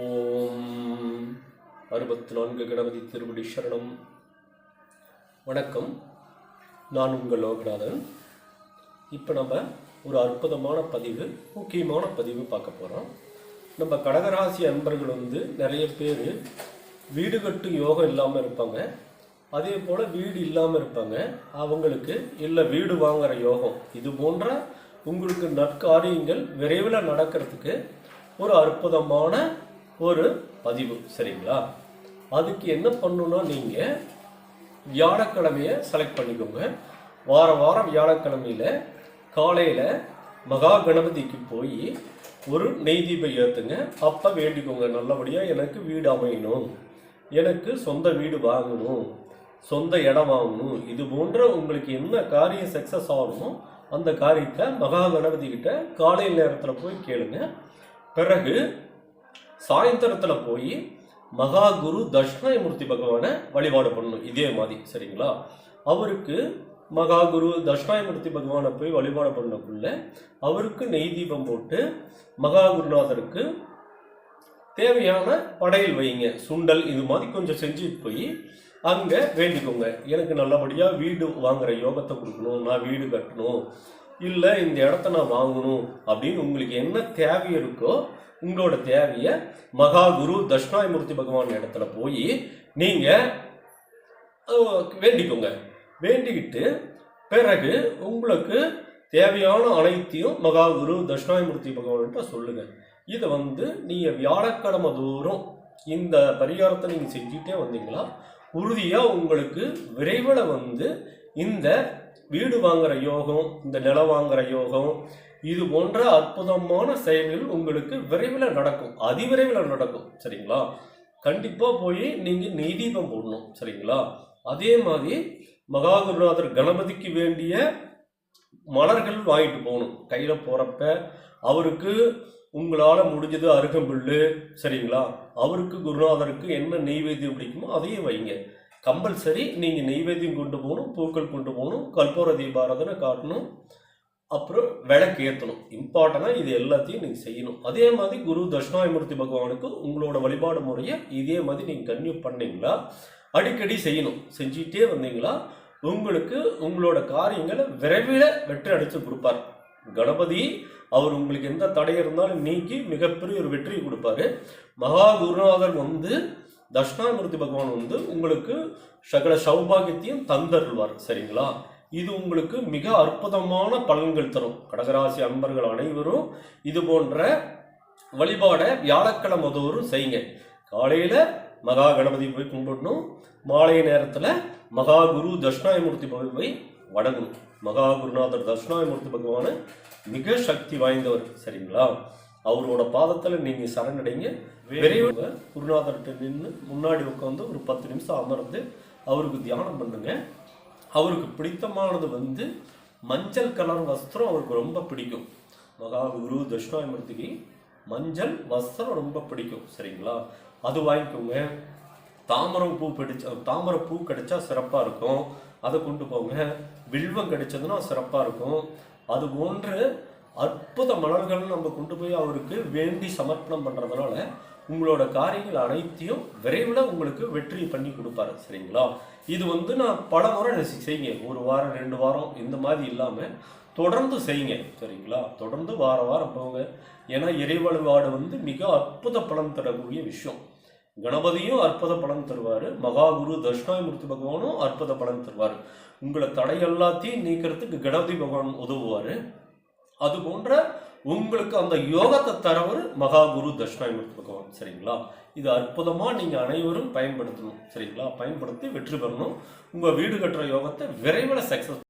ஓம். அறுபத்தி நான்கு கணபதி திருவடி சரணம். வணக்கம். நான் உங்கள் லோகநாதன். இப்போ நம்ம ஒரு அற்புதமான பதிவு முக்கியமான பதிவு பார்க்க போகிறோம் நம்ம கடகராசி அன்பர்கள் வந்து நிறைய பேர் வீடு கட்டும் யோகம் இல்லாமல் இருப்பாங்க. அதே போல் வீடு இல்லாமல் இருப்பாங்க. அவங்களுக்கு இல்லை வீடு வாங்குகிற யோகம். இது போன்ற உங்களுக்கு நற்காரியங்கள் விரைவில் நடக்கிறதுக்கு ஒரு அற்புதமான ஒரு பதிவு சரிங்களா? அதுக்கு என்ன பண்ணணும்னா நீங்கள் வியாழக்கிழமையை செலக்ட் பண்ணிக்கோங்க. வார வாரம் வியாழக்கிழமையில் காலையில் மகா கணபதிக்கு போய் ஒரு நெய் தீபம் ஏற்றுங்க அப்போ வேண்டிக்கோங்க. நல்லபடியாக எனக்கு வீடு அமையணும். எனக்கு சொந்த வீடு வாங்கணும். சொந்த இடம் வாங்கணும். இது போன்ற உங்களுக்கு என்ன காரியம் சக்ஸஸ் ஆகணுமோ அந்த காரியத்தை மகா கணபதி கிட்ட காலை நேரத்தில் போய் கேளுங்க. பிறகு சாயந்தரத்தில் போய் மகா குரு தட்சிணாயமூர்த்தி பகவானை வழிபாடு பண்ணணும். இதே மாதிரி சரிங்களா? அவருக்கு மகா குரு தட்சிணாயமூர்த்தி பகவானை போய் வழிபாடு பண்ணக்குள்ள அவருக்கு நெய் தீபம் போட்டு மகா குருநாதருக்கு தேவையான படையல் வைங்க. சுண்டல் இது மாதிரி கொஞ்சம் செஞ்சுட்டு போய் அங்கே வேண்டிக்கோங்க. எனக்கு நல்லபடியாக வீடு வாங்குகிற யோகத்தை கொடுக்கணும். நான் வீடு கட்டணும். இல்லை இந்த இடத்த நான் வாங்கணும் அப்படின்னு உங்களுக்கு என்ன தேவை இருக்கோ உங்களோட தேவையை மகாகுரு தட்சிணாயமூர்த்தி பகவான் இடத்துல போய் நீங்கள் வேண்டிக்கோங்க. வேண்டிக்கிட்டு பிறகு உங்களுக்கு தேவையான அனைத்தையும் மகாகுரு தட்சிணாயமூர்த்தி பகவான்கிட்ட சொல்லுங்கள் இதை வந்து நீங்கள் வியாழக்கிழமை தோறும் இந்த பரிகாரத்தை நீங்கள் செஞ்சுட்டே வந்தீங்களா உறுதியாக உங்களுக்கு விரைவில் வந்து இந்த வீடு வாங்குற யோகம் இந்த நிலம் வாங்குற யோகம் இது போன்ற அற்புதமான செயல்கள் உங்களுக்கு விரைவில் நடக்கும் அதிவிரைவில் நடக்கும் சரிங்களா? கண்டிப்பாக போய் நீங்கள் நெய்தீபம் போடணும் சரிங்களா? அதே மாதிரி மகாகுருநாதர் கணபதிக்கு வேண்டிய மலர்கள் வாங்கிட்டு போகணும். கையில் போகிறப்ப அவருக்கு உங்களால் முடிஞ்சது அருகம்புல் சரிங்களா? அவருக்கு குருநாதருக்கு என்ன நெய்வேத்தியம் பிடிக்குமோ அதையும் வைங்க. கம்பல்சரி நீங்கள் நெய்வேத்தியம் கொண்டு போகணும் பூக்கள் கொண்டு போகணும் கற்பூர தீபாரதனை காட்டணும் அப்புறம் விளக்கு ஏற்றணும் இம்பார்ட்டனாக இது எல்லாத்தையும் நீங்கள் செய்யணும். அதே மாதிரி குரு தட்சிணாயமூர்த்தி பகவானுக்கு உங்களோட வழிபாடு முறையை இதே மாதிரி நீங்கள் கன்யூ பண்ணீங்களா? அடிக்கடி செய்யணும். செஞ்சுட்டே வந்தீங்களா? உங்களுக்கு உங்களோட காரியங்களை விரைவில் வெற்றி அடித்து கொடுப்பார். கணபதி அவர் உங்களுக்கு எந்த தடை இருந்தாலும் நீக்கி மிகப்பெரிய ஒரு வெற்றியை கொடுப்பாரு. மகா குருநாதர் வந்து தட்சிணாமூர்த்தி பகவான் வந்து உங்களுக்கு சகல சௌபாகியத்தையும் தந்தருள்வார் சரிங்களா? இது உங்களுக்கு மிக அற்புதமான பலன்கள் தரும். கடகராசி அன்பர்கள் அனைவரும் இது போன்ற வழிபாடை வியாழக்கிழமை தோறும் செய்யுங்க. காலையில் மகா கணபதி போய் கும்பிடணும். மாலை நேரத்தில் மகா குரு தட்சிணாயமூர்த்தி போய் வணங்கணும். மகா குருநாதர் தட்சிணாயமூர்த்தி பகவான் மிக சக்தி வாய்ந்தவர் சரிங்களா? அவரோட பாதத்தில் நீங்கள் சரணடைங்க. விரைவில் குருநாதர்கிட்ட நின்று முன்னாடி உட்காந்து ஒரு பத்து நிமிஷம் அமர்ந்து அவருக்கு தியானம் பண்ணுங்க. அவருக்கு பிடித்தமானது வந்து மஞ்சள் கலர் வஸ்திரம் அவருக்கு ரொம்ப பிடிக்கும். மகா குரு தட்சிணாயமூர்த்திக்கு மஞ்சள் வஸ்திரம் ரொம்ப பிடிக்கும். சரிங்களா? அது வாங்கிக்கோங்க. தாமரை பூ பிடிச்ச தாமரை பூ கிடைச்சா சிறப்பாக இருக்கும். அதை கொண்டு போங்க. வில்வம் கிடைச்சதுன்னா சிறப்பாக இருக்கும். அது போன்று அற்புத மலர்கள் நம்ம கொண்டு போய் அவருக்கு வேண்டி சமர்ப்பணம் பண்ணுறதுனால உங்களோட காரியங்கள் அனைத்தையும் விரைவில் உங்களுக்கு வெற்றி பண்ணி கொடுப்பாரு சரிங்களா? இது வந்து நான் பல முறை செய்யுங்க. ஒரு வாரம் ரெண்டு வாரம் இந்த மாதிரி இல்லாமல் தொடர்ந்து செய்யுங்க சரிங்களா? தொடர்ந்து வார வாரம் போங்க. ஏன்னா இறைவழிபாடு வந்து மிக அற்புத பலன் தரக்கூடிய விஷயம். கணபதியும் அற்புத பலன் தருவார். மகாகுரு தட்சிணாமூர்த்தி பகவானும் அற்புத பலன் தருவார். உங்களை தடை எல்லாத்தையும் நீக்கிறதுக்கு கணபதி பகவான் உதவுவார். அது போன்ற உங்களுக்கு அந்த யோகத்தை தரவர் மகா குரு தட்சிணாமூர்த்தி பகவான் சரிங்களா? இது அற்புதமாக நீங்கள் அனைவரும் பயன்படுத்தணும் சரிங்களா? பயன்படுத்தி வெற்றி பெறணும். உங்கள் வீடு கட்டுற யோகத்தை விரைவில் சக்ஸஸ்